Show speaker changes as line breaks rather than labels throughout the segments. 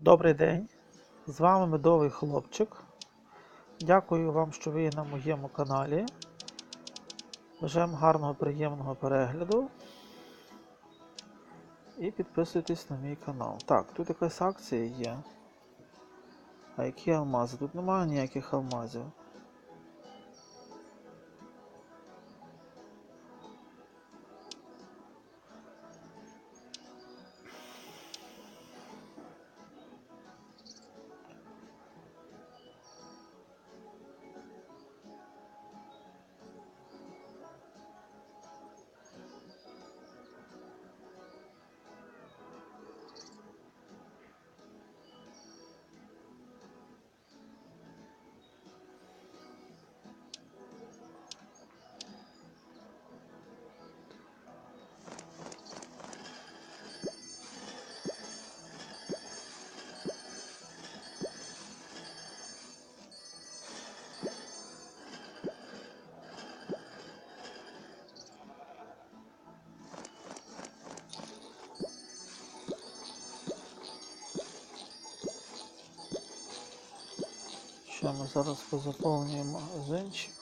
Добрий день! З вами медовий хлопчик. Дякую вам, що ви на моєму каналі. Бажаємо гарного, приємного перегляду. І підписуйтесь на мій канал. Так, тут якась акція є. А які алмази? Тут немає ніяких алмазів. Ми зараз позаповнюємо магазинчик.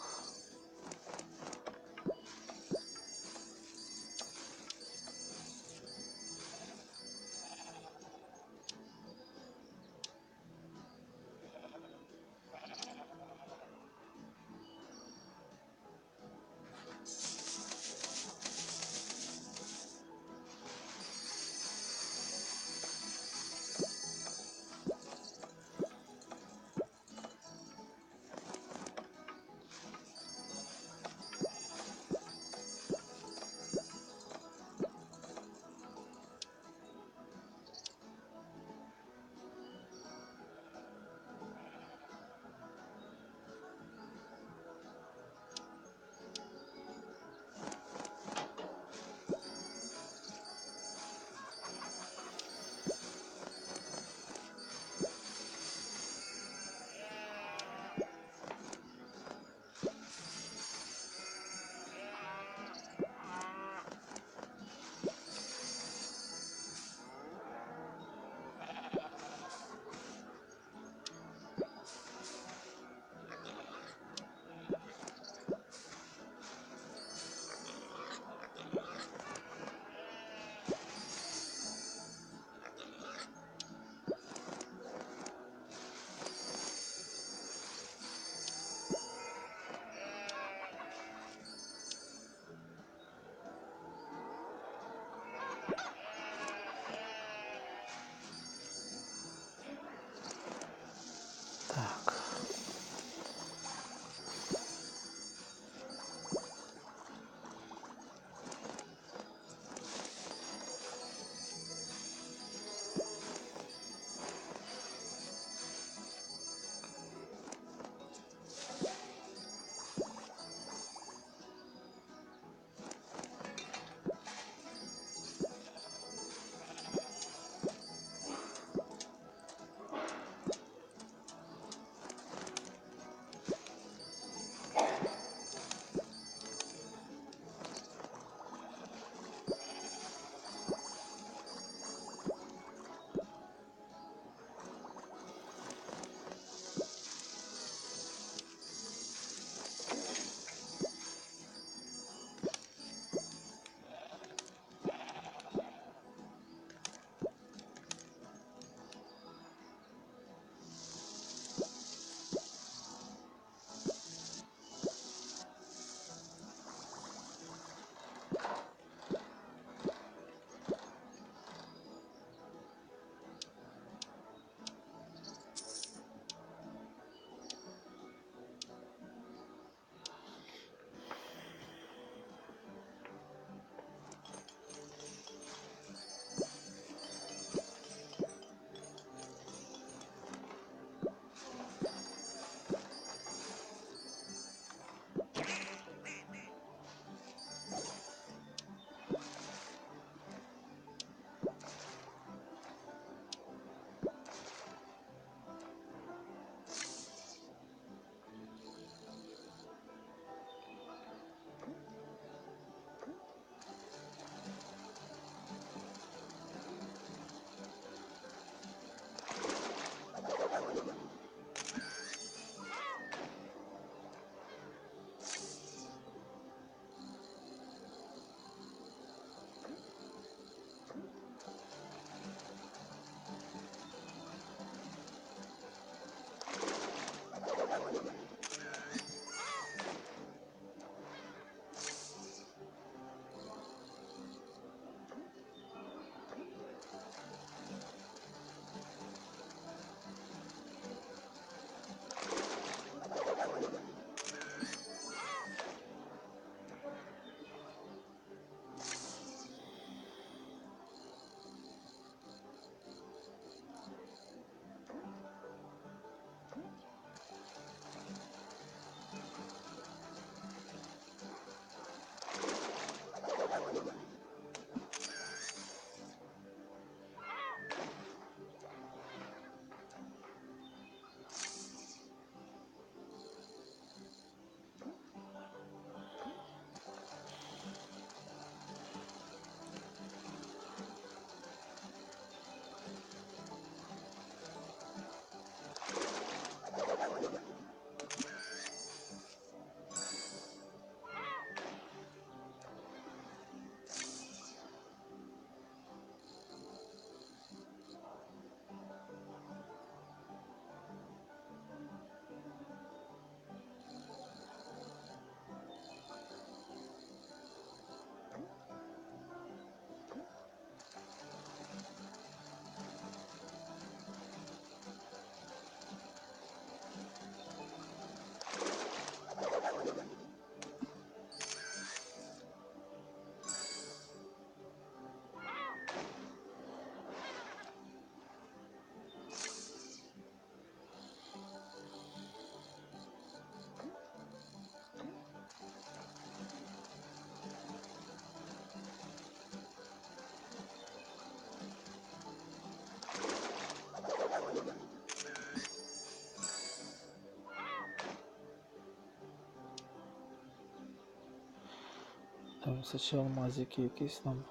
Подивимося, чи алмазики якісь там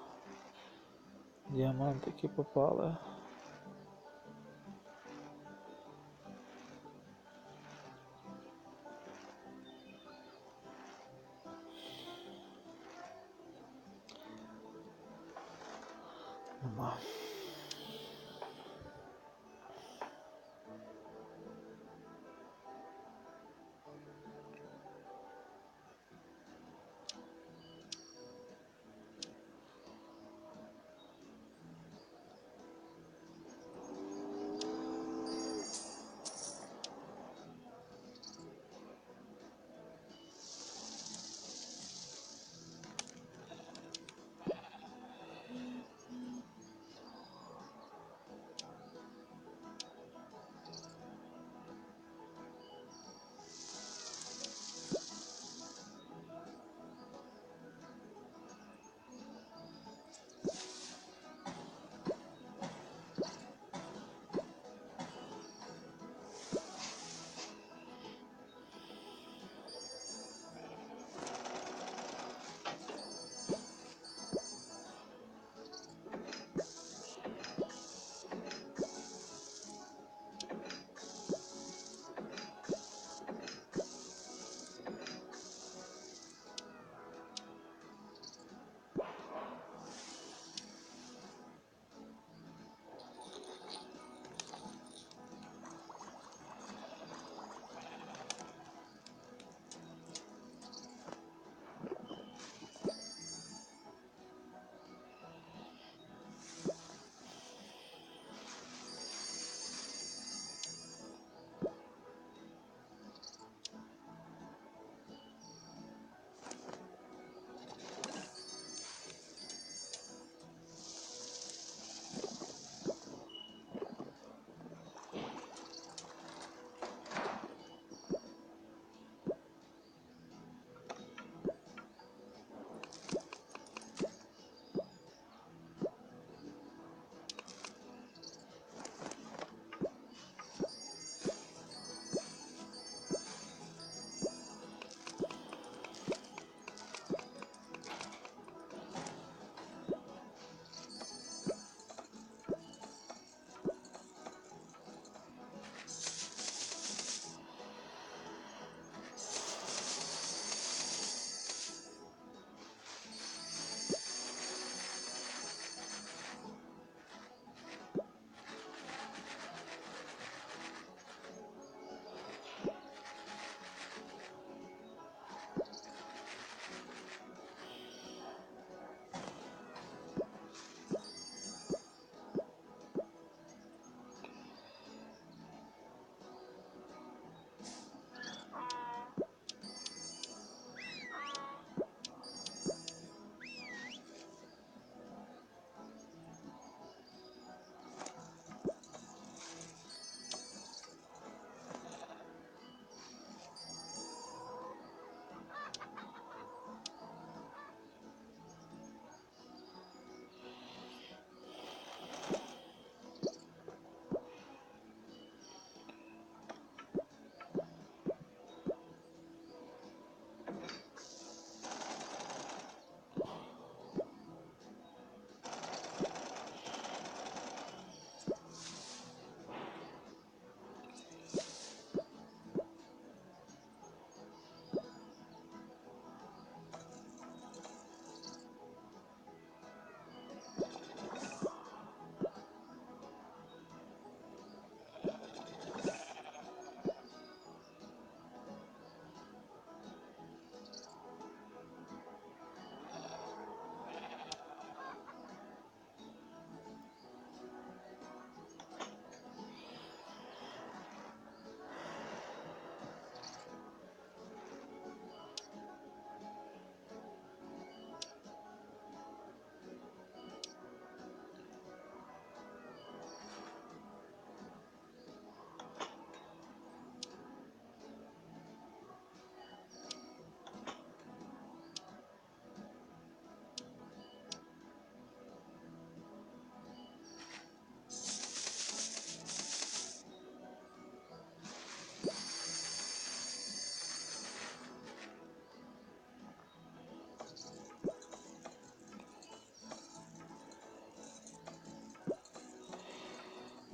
діамантики попали.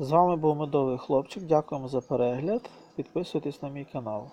З вами був медовий хлопчик. Дякуємо за перегляд. Підписуйтесь на мій канал.